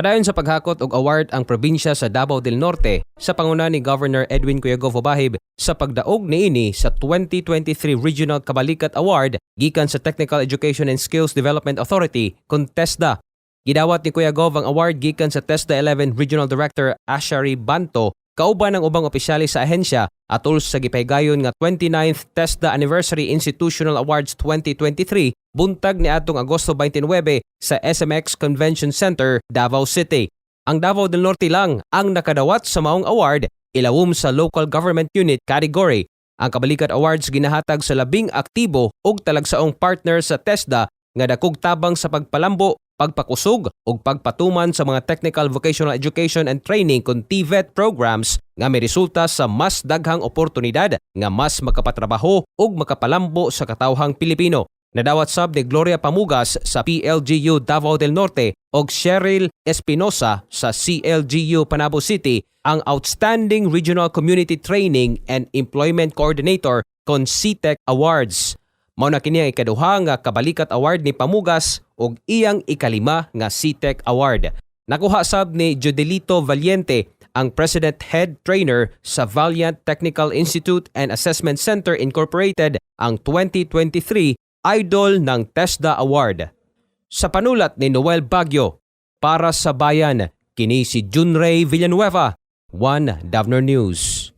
Padayon sa paghakot og award ang probinsya sa Davao del Norte sa panguna ni Governor Edwin Cuyagovo Bahib sa pagdaog niini sa 2023 Regional Kabalikat Award gikan sa Technical Education and Skills Development Authority kun TESDA. Gidawat ni Kuya Gov ang award gikan sa TESDA 11 Regional Director Ashari Banto kauban ng ubang opisyalis sa ahensya atol sa gipaygayon nga 29th TESDA Anniversary Institutional Awards 2023 buntag ni atong Agosto 29 sa SMX Convention Center, Davao City. Ang Davao del Norte lang ang nakadawat sa maong award ilawom sa Local Government Unit category. Ang Kabalikat Awards ginahatag sa labing aktibo ug talagsaong partner sa TESDA nga dakog tabang sa pagpalambo, pagpakusog ug pagpatuman sa mga Technical Vocational Education and Training kun TVET programs nga may resulta sa mas daghang oportunidad nga mas makapatrabaho ug makapalambo sa katawhang Pilipino. Nadawat sab ni Gloria Pamugas sa PLGU Davao del Norte ug Cheryl Espinosa sa CLGU Panabo City ang Outstanding Regional Community Training and Employment Coordinator kon CTEC Awards. Mao na kini ang ikaduha nga kabalikat award ni Pamugas ug iyang ikalima nga CTEC Award. Nakuha sab ni Jodelito Valiente ang President Head Trainer sa Valiant Technical Institute and Assessment Center Incorporated ang 2023 Idol ng TESDA Award. Sa panulat ni Noel Baguio, para sa bayan, kini si Junray Villanueva, One Davner News.